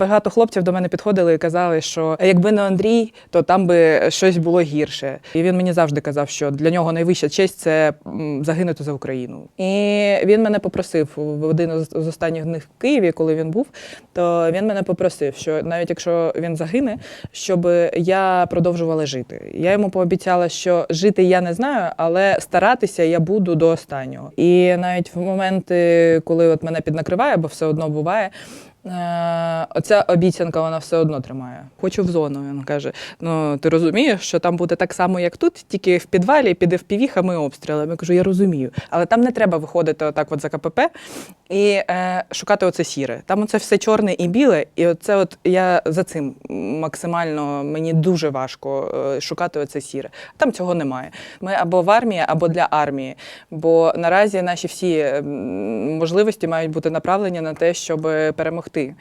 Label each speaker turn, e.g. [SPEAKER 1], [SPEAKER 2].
[SPEAKER 1] Багато хлопців до мене підходили і казали, що якби не Андрій, то там би щось було гірше. І він мені завжди казав, що для нього найвища честь це загинути за Україну. І він мене попросив в один з останніх днів в Києві, коли він був, то він мене попросив, що навіть якщо він загине, щоб я продовжувала жити. Я йому пообіцяла, що жити я не знаю, але старатися я буду до останнього. І навіть в моменти, коли от мене піднакриває, бо все одно буває. Е, Оця обіцянка вона все одно тримає. Хочу в зону. Він каже: ну ти розумієш, що там буде так само, як тут, тільки в підвалі під впівіхами обстрілами. Я кажу, я розумію. Але там не треба виходити отак от за КПП і е, шукати оце сіре. Там оце все чорне і біле, і оце от я за цим максимально мені дуже важко е, шукати оце сіре. Там цього немає. Ми або в армії, або для армії. Бо наразі наші всі можливості мають бути направлені на те, щоб перемогти. допомогти.